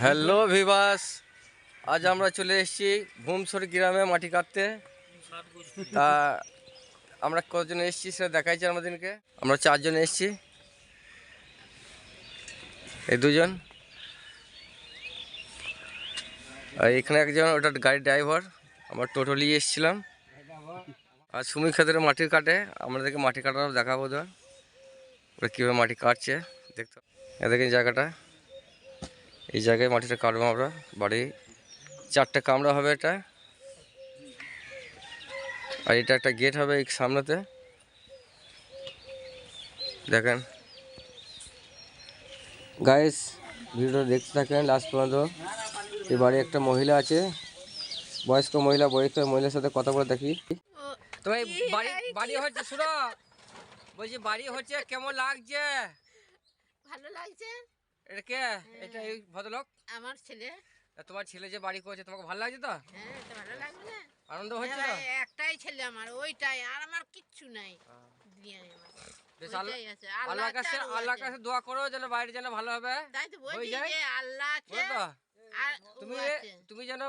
Hello ভিবাস আজ আমরা চলে এসেছি ভূমসর গ্রামে মাটি কাটতে। তা আমরা কজন এসেছি সেটা দেখাইছি আমাদেরকে। আমরা চারজন এসেছি। এই দুজন। আর এখানে একজন, ওটা গাড়ির ড্রাইভার। আমরা টোটো নিয়ে এসেছিলাম। আর সুমি ক্ষেত্রে মাটির কাটে। আমাদেরকে মাটি কাটানো দেখাবো ধর। ওরা কীভাবে মাটি কাটছে, দেখতে এ দেখেন জায়গাটা। এই জায়গায় মাটিটা কাটবো আমরা বাড়ি। চারটে কামরা হবে এটা। আর এটা একটা গেট হবে এই সামনেতে। দেখেন। গাইস ভিডিওটা দেখতে থাকেন লাস্ট পর্যন্ত। এই বাড়ি একটা মহিলা আছে বয়স্ক মহিলা বয়স্ক মহিলার সাথে কথা বলে দেখি। তো এই বাড়ি বাড়ি হচ্ছে শুনো। বলছি বাড়ি হচ্ছে কেমন লাগছে? ভালো লাগছে। এটা কে? এটা এই ভদ্রলোক? আমার ছেলে। তোমার ছেলে যে বাড়ি করেছে তোমাকে ভালো লাগছে তো? হ্যাঁ ভালো লাগবে না। আনন্দ হচ্ছে তো? একটাই ছেলে আমার ওইটাই আর আমার কিচ্ছু নাই। আল্লাহ আল্লাহ কাছে কাছে দোয়া করো যেন বাইরে যেন ভালো হবে। তাই তো বলছি যে আল্লাহ আছে তো। আর তুমি তুমি যেন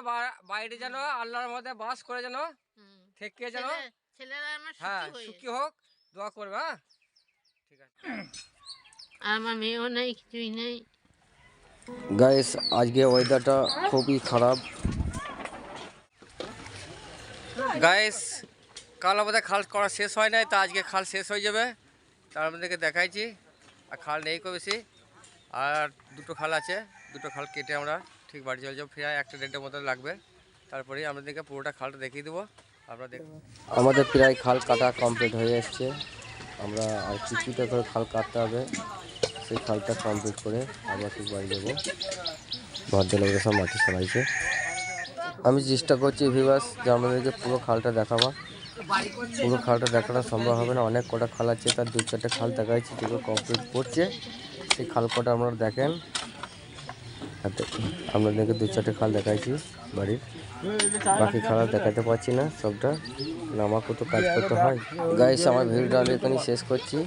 বাইরে যেন আল্লাহর মধ্যে বাস করে যেন। থেকে যেন ছেলেরা আমার হ্যাঁ সুখী হয়ে হোক দোয়া করবে হ্যাঁ? ঠিক আছে। আমার মেয়েও কিছুই নেই। গাইস আজকে ওয়েদারটা খুবই খারাপ। গাইস কাল আমাদের খাল করা শেষ হয় নাই, তা আজকে খাল শেষ হয়ে যাবে। তার আমাদেরকে দেখাইছি, আর খাল নেই কো বেশি। আর দুটো খাল আছে, দুটো খাল কেটে আমরা ঠিক বাড়ি চলে যাব। প্রায় একটা দেড়টার মতো লাগবে। তারপরে আমাদেরকে পুরোটা খালটা দেখিয়ে দেবো। আমরা দেখ আমাদের প্রায় খাল কাটা কমপ্লিট হয়ে এসছে। আমরা আর কিছুটা করে খাল কাটতে হবে। সেই খালটা কমপ্লিট করে আমরা ঠিক বাড়ি যাব। ভদ্রলোকের সব মাটি সরাইছে। আমি চেষ্টা করছি ভিবাস যে আমাদেরকে পুরো খালটা দেখাবা পুরো খালটা দেখানো সম্ভব হবে না। অনেক কটা খাল আছে, তার দু চারটে খাল দেখাইছি যেগুলো কমপ্লিট করছে। সেই খাল কটা আপনারা দেখেন। আপনাদেরকে দু চারটে খাল দেখাইছি বাড়ির। বাকি খাল দেখাতে পারছি না সবটা। আমাকেও তো কাজ করতে হয়। গাইস আমার ভিডিওটা আমি এখানে শেষ করছি।